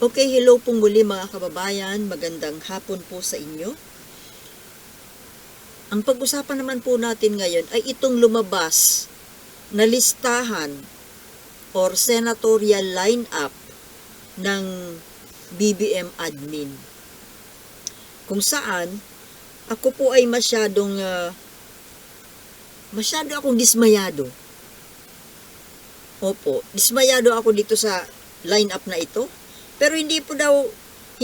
Okay, hello po muli mga kababayan. Magandang hapon po sa inyo. Ang pag-usapan naman po natin ngayon ay itong lumabas na listahan or senatorial lineup ng BBM admin. Kung saan, ako po ay masyadong, ah, masyado akong dismayado. Opo, dismayado ako dito sa lineup na ito. Pero hindi po daw,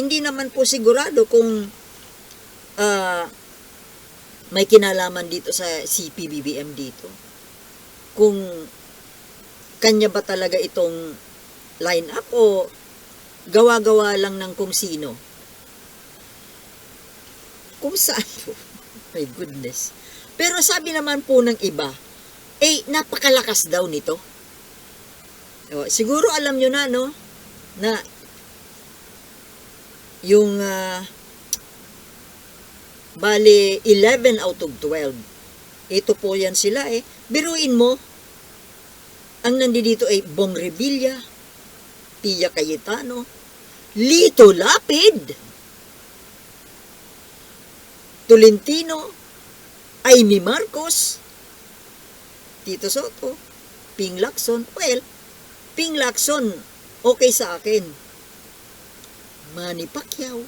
hindi naman po sigurado kung ah, may kinalaman dito sa CPBBM dito. Kung kanya ba talaga itong line-up o gawa-gawa lang ng kung sino. Kung saan po. My goodness. Pero sabi naman po ng iba, eh, napakalakas daw nito. O, siguro alam nyo na, no? Na yung ah, bali 11 out of 12. Ito po yan sila eh. Biruin mo, ang nandito ay Bong Revilla, Pia Cayetano, Lito Lapid, Tolentino, Amy Marcos, Tito Soto, Ping Lacson. Well, Ping Lacson, okay sa akin. Manny Pacquiao,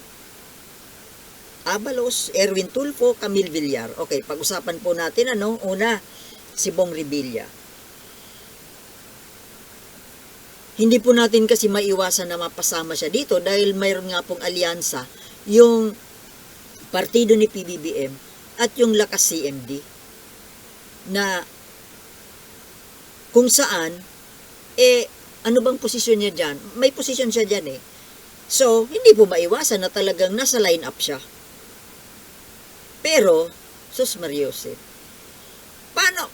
Abalos, Erwin Tulfo, Camille Villar. Okay, pag-usapan po natin ano, una, si Bong Revilla. Hindi po natin kasi maiwasan na mapasama siya dito dahil mayroon nga pong alyansa yung partido ni PBBM at yung lakas CMD na kung saan eh ano bang posisyon niya dyan? May posisyon siya dyan eh. So, hindi po maiwasan na talagang nasa line up siya. Pero, sus Mariose, paano,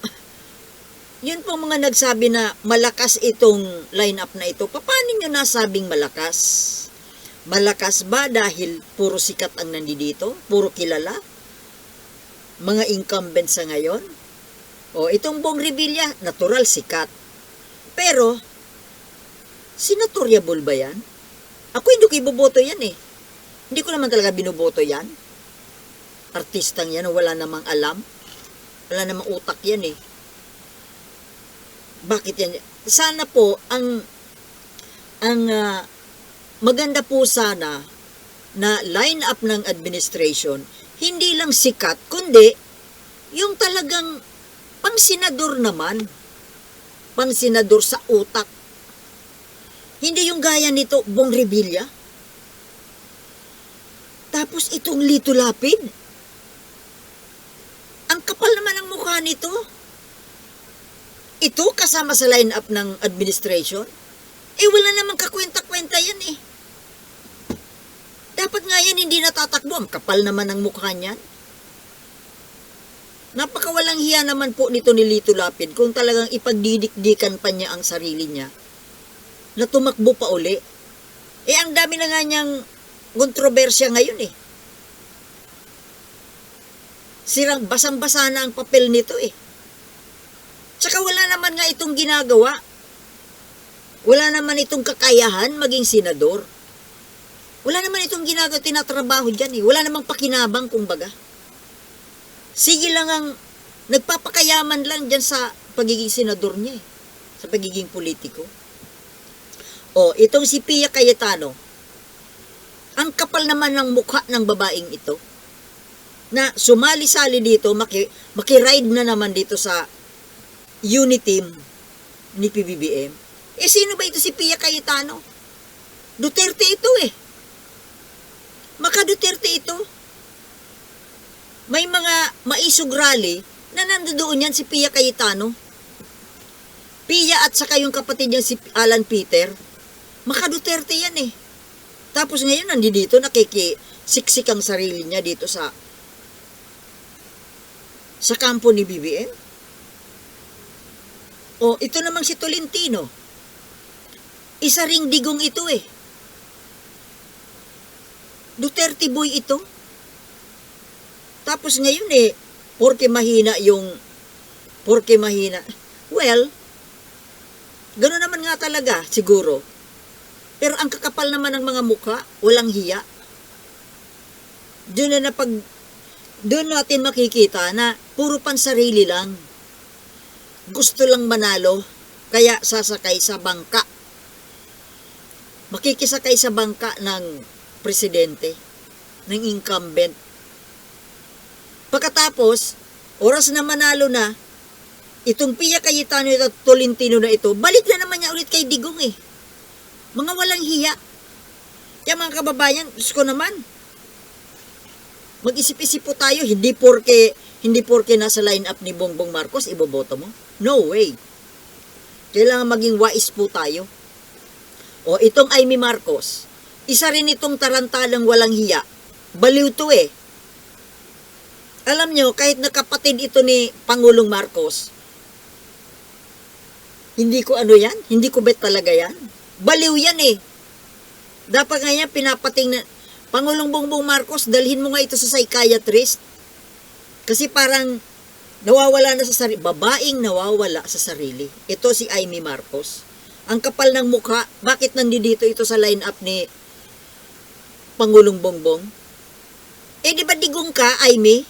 yun po mga nagsabi na malakas itong line up na ito, paano nyo nasabing malakas? Malakas ba dahil puro sikat ang nandito? Puro kilala? Mga incumbent sa ngayon? O, itong Bong Revilla, natural sikat. Pero, senatoriable ba yan? Ako hindi ko iboboto yan eh. Hindi ko naman talaga binoboto yan. Artistang yan, wala namang alam. Wala namang utak yan eh. Bakit yan? Sana po, ang, ang ah, maganda po sana na line up ng administration, hindi lang sikat, kundi yung talagang pang-senador naman. Pang-senador sa utak. Hindi yung gaya nito, Bong Revilla. Tapos itong Lito Lapid. Ang kapal naman ang mukha nito. Ito kasama sa line-up ng administration. Eh wala namang kakwenta-kwenta yan eh. Dapat nga yan hindi natatakbo. Ang kapal naman ang mukha niyan. Napakawalang hiya naman po nito ni Lito Lapid kung talagang ipagdidikdikan pa niya ang sarili niya na tumakbo pa uli. Eh, ang dami na nga niyang kontrobersya ngayon eh. Sirang basang-basa na ang papel nito eh. Tsaka wala naman nga itong ginagawa. Wala naman itong kakayahan maging senador. Wala naman itong ginagawa, tinatrabaho dyan eh. Wala namang pakinabang kumbaga. Sige lang ang nagpapakayaman lang dyan sa pagiging senador niya eh. Sa pagiging politiko. O, itong si Pia Cayetano, ang kapal naman ng mukha ng babaeng ito, na sumali-sali dito, maki, makiride na naman dito sa uniteam ni PBBM. Eh, sino ba ito si Pia Cayetano? Duterte ito eh. Maka Duterte ito. May mga maisog rally na nandoon yan si Pia Cayetano. Pia at saka yung kapatid niya si Alan Peter. Maka Duterte yan eh. Tapos ngayon nandito nakikisiksik ang sarili niya dito sa sa kampo ni BBM. O ito namang si Tolentino. Isa ring digong ito eh. Duterte boy ito. Tapos ngayon eh, porke mahina yung, porke mahina. Well, gano'n naman nga talaga, siguro. Pero ang kakapal naman ng mga mukha, walang hiya. Doon na napag doon natin makikita na puro pansarili lang. Gusto lang manalo, kaya sasakay sa bangka. Makikisakay sa bangka ng presidente, ng incumbent. Pagkatapos, oras na manalo na, itong Pia Cayetano at Tolentino na ito, balik na naman niya ulit kay Digong eh. Mga walang hiya. Kaya mga kababayan, Diyos ko naman, mag-isip-isip po tayo, hindi porke, hindi porke nasa line-up ni Bongbong Marcos, iboboto mo. No way. Kailangan maging wise po tayo. O itong Amy Marcos, isa rin itong tarantalang walang hiya. Baliw to eh. Alam nyo, kahit nakapatid ito ni Pangulong Marcos, hindi ko ano yan, hindi ko bet talaga yan. Baliw yan eh. Dapat nga yan, pinapating na, Pangulong Bongbong Marcos, dalhin mo nga ito sa psychiatrist. Kasi parang nawawala na sa sarili, babaeng nawawala sa sarili. Ito si Amy Marcos. Ang kapal ng mukha, bakit nandito ito sa line-up ni Pangulong Bongbong? Eh, di ba digong ka, Amy?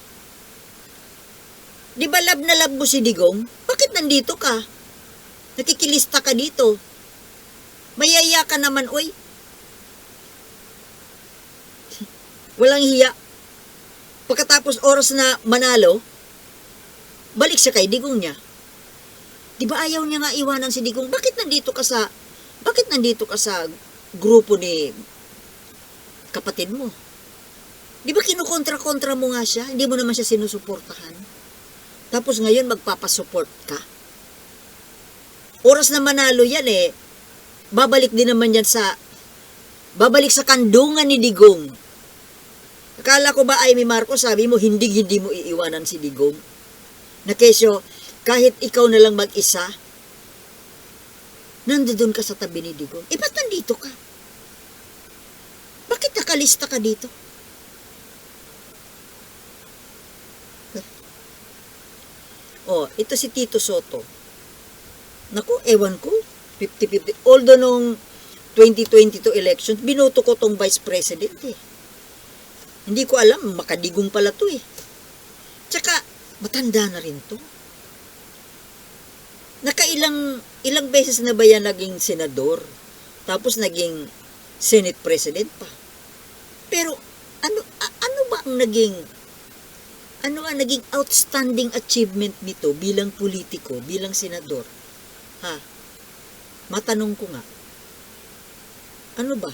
Di ba lab na lab mo si Digong? Bakit nandito ka? Nakikilista ka dito. Mayaya ka naman, oy. Walang hiya. Pagkatapos oras na manalo, balik siya kay Digong niya. Di ba ayaw niya nga iwanan si Digong? Bakit nandito ka sa, bakit nandito ka sa grupo ni kapatid mo? Di ba kinukontra-kontra mo nga siya? Hindi mo naman siya sinusuportahan. Tapos ngayon magpapasupport ka. Oras na manalo yan eh, babalik din naman yan sa, babalik sa kandungan ni Digong. Akala ko ba, Amy Marcos, sabi mo, hindi hindi mo iiwanan si Digong? Na kesyo, kahit ikaw na lang mag-isa, nandoon ka sa tabi ni Digong. Eh, ba't nandito ka? Bakit nakalista ka dito? Oh, ito si Tito Soto. Naku, ewan ko. 50-50. Although nung 2022 elections, binoto ko tong vice president eh. Hindi ko alam, makadigong pala to eh. Tsaka, matanda na rin to. Nakailang, ilang beses na ba yan naging senador? Tapos naging Senate President pa. Pero, ano, ano ba ang naging, ano ang naging outstanding achievement nito bilang politiko, bilang senador? Ha? Matanong ko nga. Ano ba?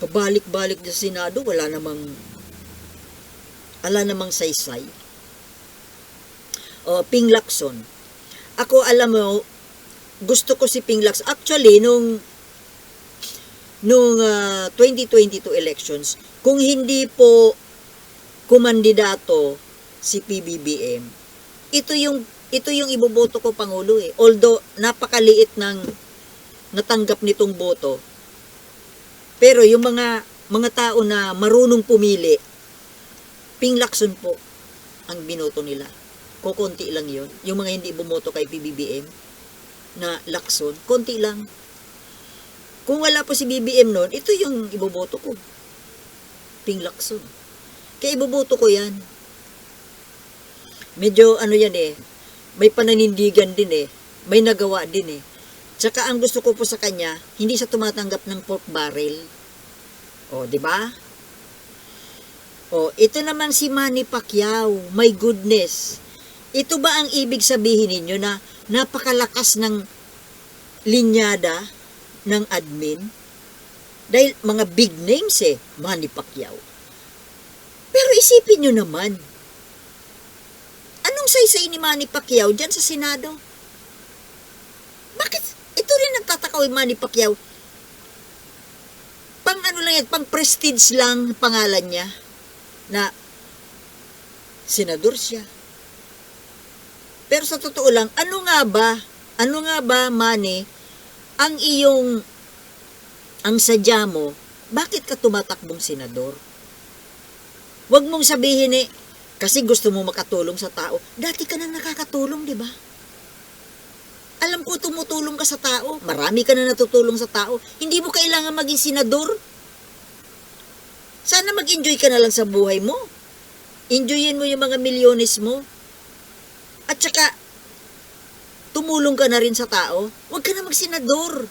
Pabalik-balik sa Senado, wala namang ala namang saysay. O, Ping Lacson. Ako, alam mo, gusto ko si Ping Lacson. Actually, nung nung ah, 2022 elections, kung hindi po kumandidato si PBBM, ito yung ito yung iboboto ko pangulo eh. Although napakaliit ng natanggap nitong boto. Pero yung mga mga tao na marunong pumili, Ping Lacson po ang binoto nila. Kukunti lang yon Yung mga hindi bumoto kay PBBM na Lacson, konti lang. Kung wala po si BBM noon, ito yung iboboto ko. Ping Lacson. Kaya iboboto ko yan. Medyo ano yan eh, may pananindigan din eh, may nagawa din eh. Tsaka ang gusto ko po sa kanya, hindi siya tumatanggap ng pork barrel. O, di ba? O, ito naman si Manny Pacquiao. My goodness. Ito ba ang ibig sabihin ninyo na napakalakas ng linyada ng admin? Dahil mga big names eh, Manny Pacquiao. Pero isipin nyo naman, anong saysay ni Manny Pacquiao dyan sa Senado? Bakit? Ito rin nagtataka kay Manny Pacquiao. Pang ano lang yan, pang prestige lang pangalan niya na senador siya. Pero sa totoo lang, ano nga ba, ano nga ba, Manny, ang iyong, ang sadya mo, bakit ka tumatakbong senador? Huwag mong sabihin eh, kasi gusto mo makatulong sa tao. Dati ka na nakakatulong, di ba? Alam ko tumutulong ka sa tao. Marami ka na natutulong sa tao. Hindi mo kailangan maging senador. Sana mag-enjoy ka na lang sa buhay mo. Enjoyin mo yung mga milyones mo. At saka, tumulong ka na rin sa tao. Huwag ka na magsenador.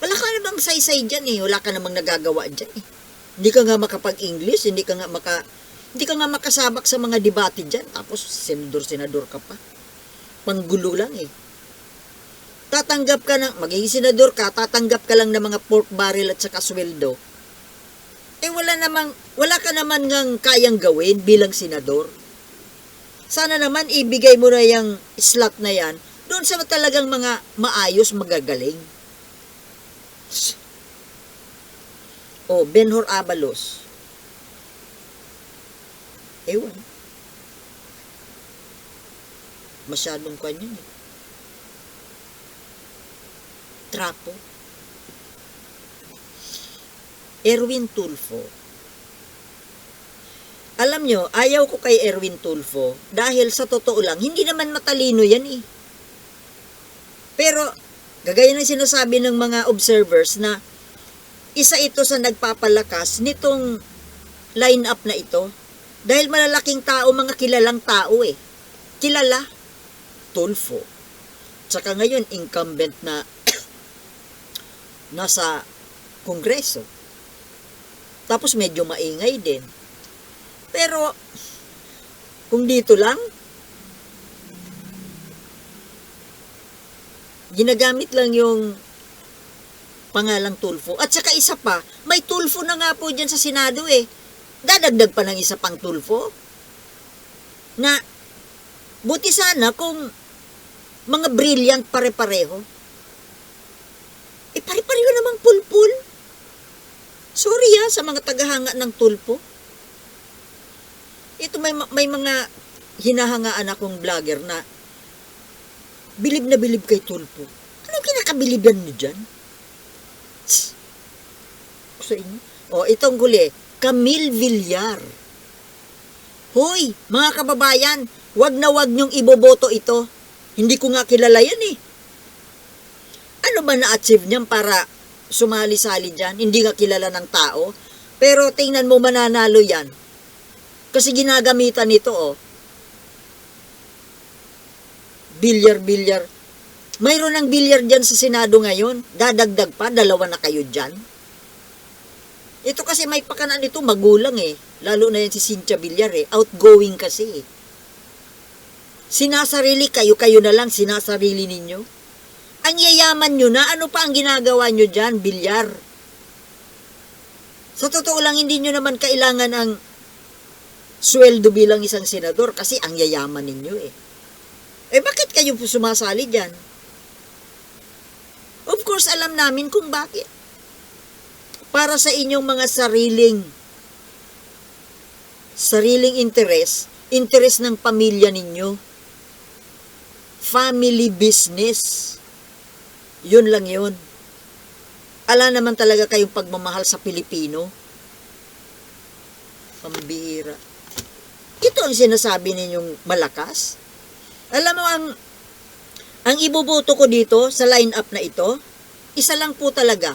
Wala ka namang saysay dyan eh. Wala ka namang nagagawa dyan eh. Hindi ka nga makapag-English, hindi ka nga maka... Hindi ka nga makasabak sa mga debate dyan. Tapos, senador-senador ka pa. Panggulo lang eh. Tatanggap ka ng, magiging senador ka, tatanggap ka lang ng mga pork barrel at saka sweldo. Eh wala namang, wala ka naman ngang kayang gawin bilang senador. Sana naman ibigay mo na yung slot na yan doon sa talagang mga maayos, magagaling. O, Benhor Abalos. Ewan. Masyadong kanya eh. Trapo. Erwin Tulfo. Alam nyo, ayaw ko kay Erwin Tulfo dahil sa totoo lang, hindi naman matalino yan eh. Pero, gagaya ng sinasabi ng mga observers na isa ito sa nagpapalakas nitong line-up na ito dahil malalaking tao, mga kilalang tao eh. Kilala, Tulfo. Tsaka ngayon, incumbent na nasa kongreso. Tapos medyo maingay din. Pero, kung dito lang, ginagamit lang yung pangalang Tulfo. At saka isa pa, may Tulfo na nga po dyan sa Senado eh. Dadagdag pa ng isa pang Tulfo. Na, buti sana kung mga brilliant pare-pareho. Eh, pare-pareho namang pulpul. Sorry ah, sa mga tagahanga ng tulpo. Ito may, may mga hinahangaan akong vlogger na bilib na bilib kay tulpo. Anong kinakabiliban niyo dyan? Tss. Sa inyo? O, itong huli, Camille Villar. Hoy, mga kababayan, wag na wag niyong iboboto ito. Hindi ko nga kilala yan eh. Ano ba na-achieve niyan para sumali-sali dyan? Hindi nga kilala ng tao. Pero tingnan mo mananalo yan. Kasi ginagamitan nito oh. Bilyar-bilyar. Mayroon ng bilyar dyan sa Senado ngayon. Dadagdag pa, dalawa na kayo dyan. Ito kasi may pakanan nito, magulang eh. Lalo na yan si Cynthia Villar eh. Outgoing kasi eh. Sinasarili kayo, kayo na lang sinasarili ninyo. Ang yayaman nyo na, ano pa ang ginagawa nyo dyan, bilyar? Sa totoo lang, hindi nyo naman kailangan ang sweldo bilang isang senador kasi ang yayaman ninyo eh. Eh bakit kayo po sumasali dyan? Of course, alam namin kung bakit. Para sa inyong mga sariling sariling interes, interes ng pamilya ninyo. Family business. Yun lang yun. Ala naman talaga kayong pagmamahal sa Pilipino. Pambira. Ito ang sinasabi ninyong malakas. Alam mo ang ang iboboto ko dito sa line-up na ito, isa lang po talaga.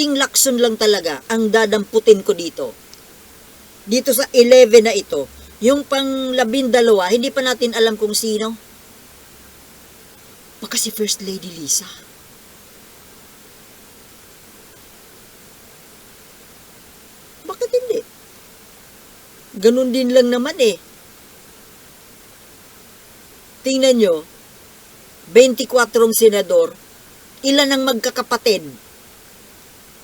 Ping Lacson lang talaga ang dadamputin ko dito. Dito sa 11 na ito, yung pang labindalawa, hindi pa natin alam kung sino. Baka si First Lady Lisa. Bakit hindi? Ganun din lang naman eh. Tingnan nyo, 24 senador, ilan ang magkakapatid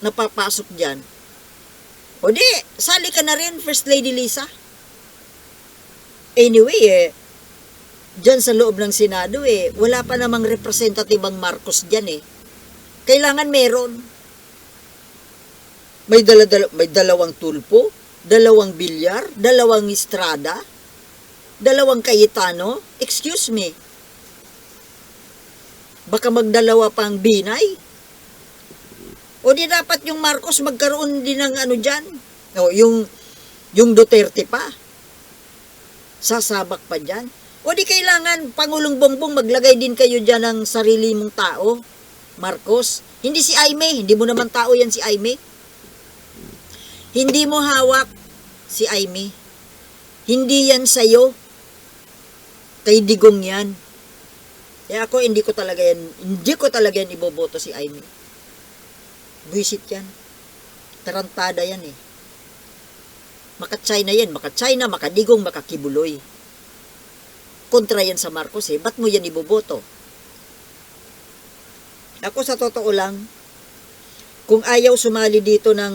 na papasok dyan? O di, sali ka na rin, First Lady Lisa. Anyway, eh, dyan sa loob ng Senado, eh, wala pa namang representative ang Marcos dyan, eh. Kailangan meron. May, dala, dala, may dalawang tulpo, dalawang bilyar, dalawang estrada, dalawang kayetano. Excuse me. Baka magdalawa pang binay. O di dapat yung Marcos magkaroon din ng ano dyan. O yung, yung Duterte pa. Sasabak pa dyan. O di kailangan, Pangulong Bongbong, maglagay din kayo dyan ng sarili mong tao, Marcos. Hindi si Aime, hindi mo naman tao yan si Aime. Hindi mo hawak si Aime. Hindi yan sa'yo. Kay Digong yan. Kaya ako, hindi ko talaga yan, hindi ko talaga yan iboboto si Aime. Visit yan. Tarantada yan eh. Maka-China yan, maka-China, makadigong, makakibuloy. Kontra yan sa Marcos eh. Ba't mo yan iboboto? Ako sa totoo lang, kung ayaw sumali dito ng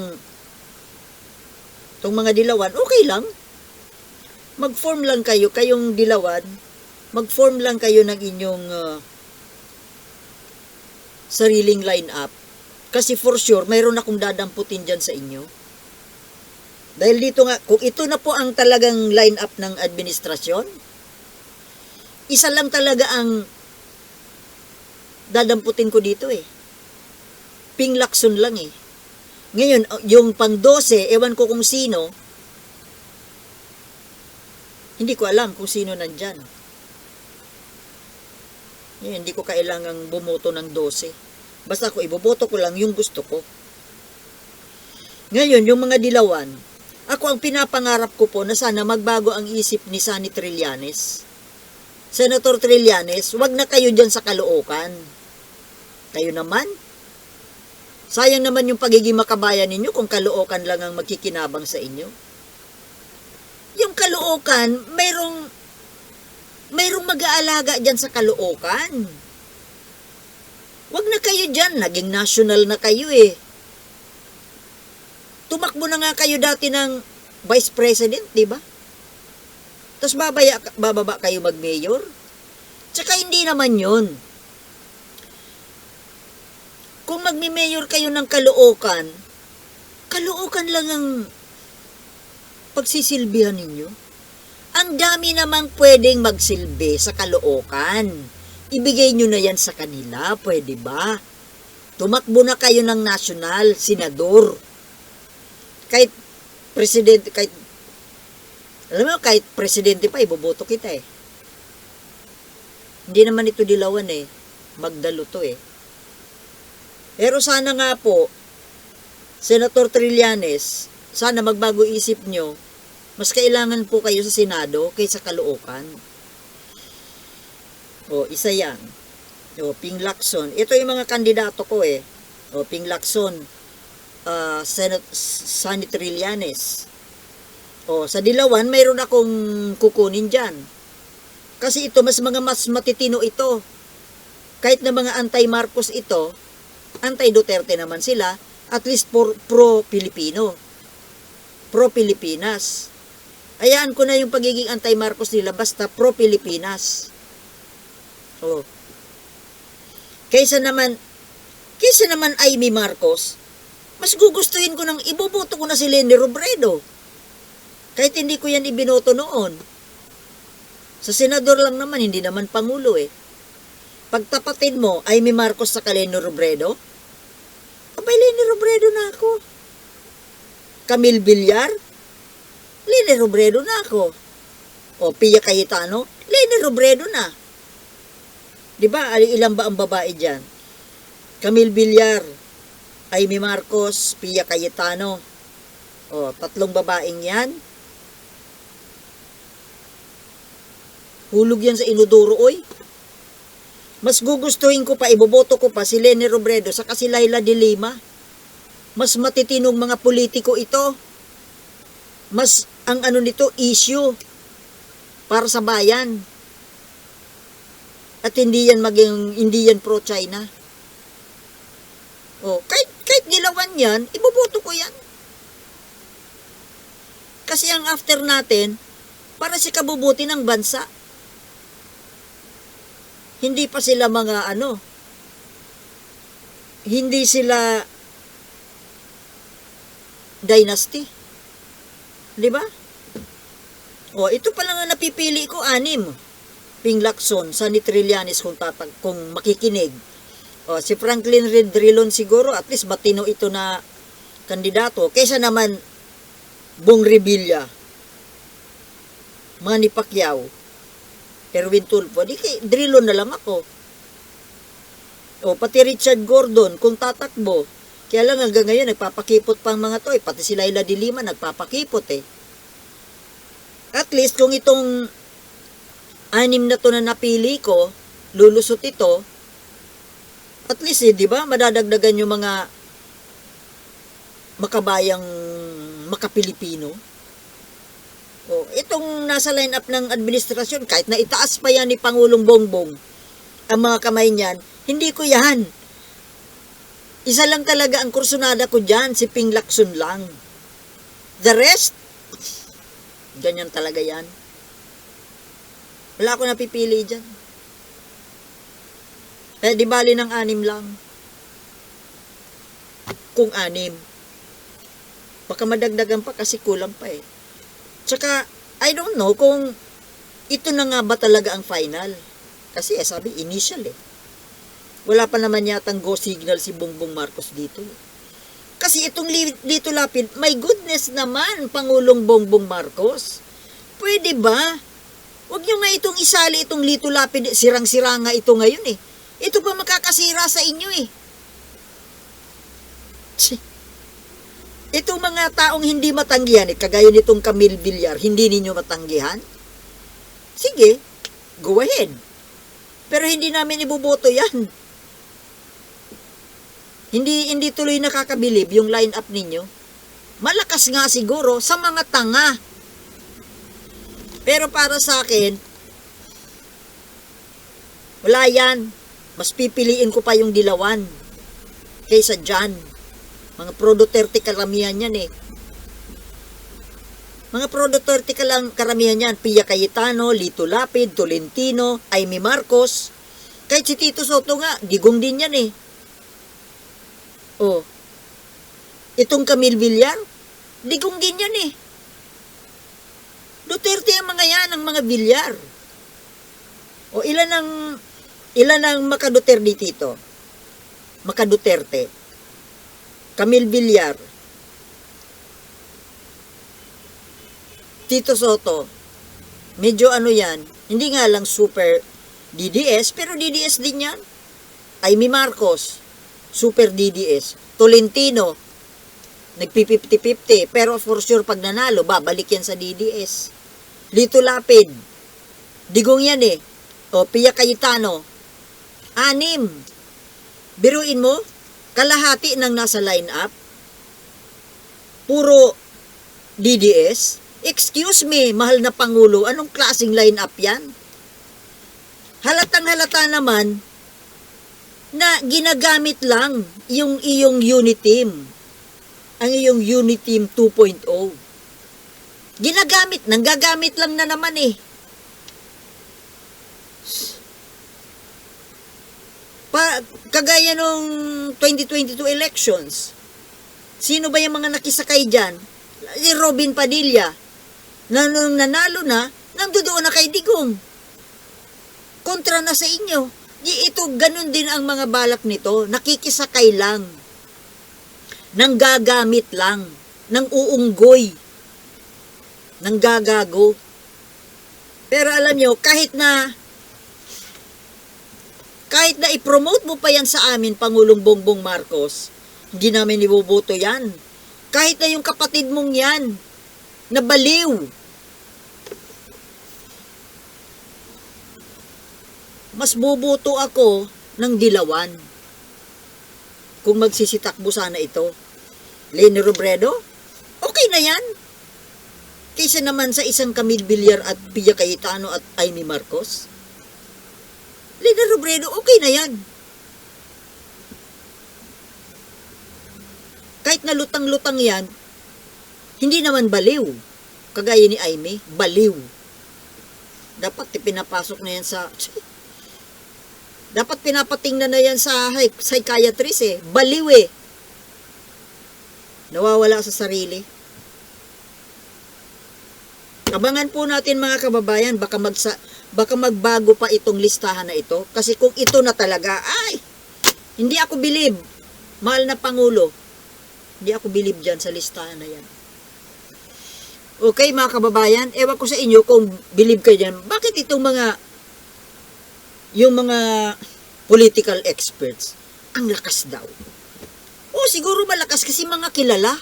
tong mga dilawan, okay lang. Mag-form lang kayo, kayong dilawan, mag-form lang kayo ng inyong uh, sariling line-up. Kasi for sure, mayroon akong dadamputin dyan sa inyo. Dahil dito nga, kung ito na po ang talagang line-up ng administrasyon, isa lang talaga ang dadamputin ko dito eh. Ping Lacson lang eh. Ngayon, yung pang 12, ewan ko kung sino, hindi ko alam kung sino nandyan. Ngayon, hindi ko kailangang bumoto ng 12. Basta ako, iboboto ko lang yung gusto ko. Ngayon, yung mga dilawan, ako ang pinapangarap ko po na sana magbago ang isip ni Sani Trillanes. Senator Trillanes, wag na kayo dyan sa kalookan. Kayo naman. Sayang naman yung pagiging makabayan ninyo kung kalookan lang ang magkikinabang sa inyo. Yung kalookan, mayroong mayroong mag-aalaga dyan sa kalookan. Wag na kayo dyan, naging national na kayo eh. Tumakbo na nga kayo dati ng vice president, di ba? Tapos babaya, bababa kayo mag-mayor. Tsaka hindi naman yun. Kung magmi-mayor kayo ng kalookan, kalookan lang ang pagsisilbihan ninyo. Ang dami namang pwedeng magsilbi sa kalookan. Ibigay nyo na yan sa kanila, pwede ba? Tumakbo na kayo ng national, senador. Kahit presidente, kahit alam mo, kahit presidente pa, iboboto kita eh. Hindi naman ito dilawan eh. Magdalo to eh. Pero sana nga po, Senator Trillanes, sana magbago isip nyo, mas kailangan po kayo sa Senado kaysa Caloocan. O, isa yan. O, Ping Lacson. Ito yung mga kandidato ko eh. O, Ping Lacson, uh, Senat Sani Trillanes. O, sa Dilawan, mayroon akong kukunin dyan. Kasi ito, mas mga mas matitino ito. Kahit na mga anti-Marcos ito, anti-Duterte naman sila, at least pro-Pilipino. Pro-Pilipinas. Ayaan ko na yung pagiging anti-Marcos nila, basta pro-Pilipinas. O. Kaysa naman, kaysa naman Amy Marcos, mas gugustuhin ko ng iboboto ko na si Lenny Robredo. Kahit hindi ko yan ibinoto noon. Sa senador lang naman, hindi naman pangulo eh. Pagtapatin mo, ay may Marcos sa Kaleno Robredo, abay Lenny Robredo na ako. Camille Villar, Lenny Robredo na ako. O Pia Cayetano, Lenny Robredo na. Di ba, ilan ba ang babae dyan? Camille Villar, Amy Marcos, Pia Cayetano. O, tatlong babaeng yan. Hulog yan sa inodoro, oy. Mas gugustuhin ko pa, iboboto ko pa si Lenny Robredo sa si Laila de Lima. Mas matitinong mga politiko ito. Mas ang ano nito, issue para sa bayan. At hindi yan maging, hindi yan pro-China. Oh, kahit, kahit nilawan yan, iboboto ko yan. Kasi ang after natin, para si kabubuti ng bansa. Hindi pa sila mga ano, hindi sila dynasty. Di ba? O, ito pa lang ang napipili ko, anim. Ping Lacson, Sunny Trillanes kung, tatag, kung makikinig. O, si Franklin Redrilon siguro, at least matino ito na kandidato. Kaysa naman, Bong Revilla, Manny Pacquiao. Erwin Tulfo, di kay drilo na lang ako. O pati Richard Gordon, kung tatakbo, kaya lang hanggang ngayon nagpapakipot pa ang mga to eh. Pati si Laila de Lima nagpapakipot eh. At least kung itong anim na to na napili ko, lulusot ito, at least eh, di ba, madadagdagan yung mga makabayang makapilipino. O, itong nasa line-up ng administrasyon, kahit na itaas pa yan ni Pangulong Bongbong, ang mga kamay niyan, hindi ko yan. Isa lang talaga ang kursunada ko dyan, si Ping Lacson lang. The rest, ganyan talaga yan. Wala ako napipili dyan. Eh, di bali ng anim lang. Kung anim. Baka madagdagan pa kasi kulang pa eh. Tsaka, I don't know kung ito na nga ba talaga ang final. Kasi eh, sabi, initial eh. Wala pa naman yatang go signal si Bongbong Marcos dito. eh. Kasi itong li- dito lapid, my goodness naman, Pangulong Bongbong Marcos. Pwede ba? Huwag nyo nga itong isali itong lito lapid, sirang-sira nga ito ngayon eh. Ito pa makakasira sa inyo eh. Tsi. Itong mga taong hindi matanggihan, eh, kagaya nitong Camille Villar, hindi ninyo matanggihan? Sige, go ahead. Pero hindi namin iboboto yan. Hindi hindi tuloy nakakabilib yung line-up ninyo. Malakas nga siguro sa mga tanga. Pero para sa akin, wala yan. Mas pipiliin ko pa yung dilawan kaysa dyan. Mga pro Duterte karamihan yan eh. Mga pro Duterte kalang karamihan yan. Pia Cayetano, Lito Lapid, Tolentino, Amy Marcos. Kahit si Tito Soto nga, digong din yan eh. Oh. Itong Camille Villar, digong din yan eh. Duterte ang mga yan, ang mga Villar. O ilan ang ilan ang makaduterte dito? Makaduterte. Camille Villar. Tito Soto. Medyo ano yan, hindi nga lang super DDS, pero DDS din yan. Amy Marcos, super DDS. Tolentino, nagpi-50-50, pero for sure pag nanalo, babalik yan sa DDS. Lito Lapid, digong yan eh. O, Pia Cayetano, anim. Biruin mo, kalahati ng nasa line-up, puro DDS. Excuse me, mahal na Pangulo, anong klaseng line-up yan? Halatang halata naman na ginagamit lang yung iyong unit team. Ang iyong unit team 2.0. Ginagamit, nanggagamit lang na naman eh. Pa, kagaya nung 2022 elections, sino ba yung mga nakisakay dyan? Si Robin Padilla, na nung nanalo na, nandoon na kay Digong. Kontra na sa inyo. Di ito, ganun din ang mga balak nito. Nakikisakay lang. Nanggagamit lang. Nang uunggoy. Nang gagago. Pero alam nyo, kahit na kahit na i-promote mo pa yan sa amin, Pangulong Bongbong Marcos, hindi namin iboboto yan. Kahit na yung kapatid mong yan, na baliw. Mas boboto ako ng dilawan kung magsisitakbo sana ito. Lene Robredo, okay na yan. Kaysa naman sa isang Camille Villar at Pia Cayetano at Amy Marcos. Lene Robredo, okay na yan. Kahit na lutang-lutang yan, hindi naman baliw. Kagaya ni Amy, baliw. Dapat pinapasok na yan sa... Dapat pinapatingnan na yan sa psychiatrist eh. Baliw eh. Nawawala sa sarili. Abangan po natin mga kababayan, baka magsa baka magbago pa itong listahan na ito. Kasi kung ito na talaga, ay, hindi ako bilib. Mahal na Pangulo. Hindi ako bilib dyan sa listahan na yan. Okay mga kababayan, ewan ko sa inyo kung bilib kayo dyan. Bakit itong mga yung mga political experts, ang lakas daw. O siguro malakas kasi mga kilala.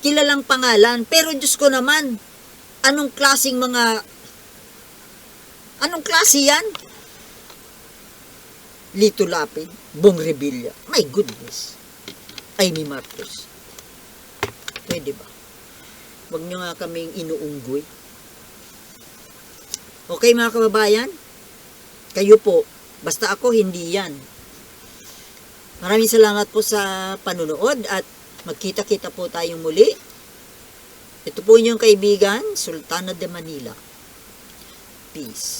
Kilalang pangalan. Pero Diyos ko naman, anong klasing mga... Anong klase yan? Lito Lapid, Bong Revilla. My goodness. Amy Marcos. Pwede ba? Huwag nyo nga kaming inuunggoy. Okay mga kababayan? Kayo po. Basta ako, hindi yan. Maraming salamat po sa panunood at magkita-kita po tayong muli. Ito po inyong kaibigan, Sultana de Manila. Peace.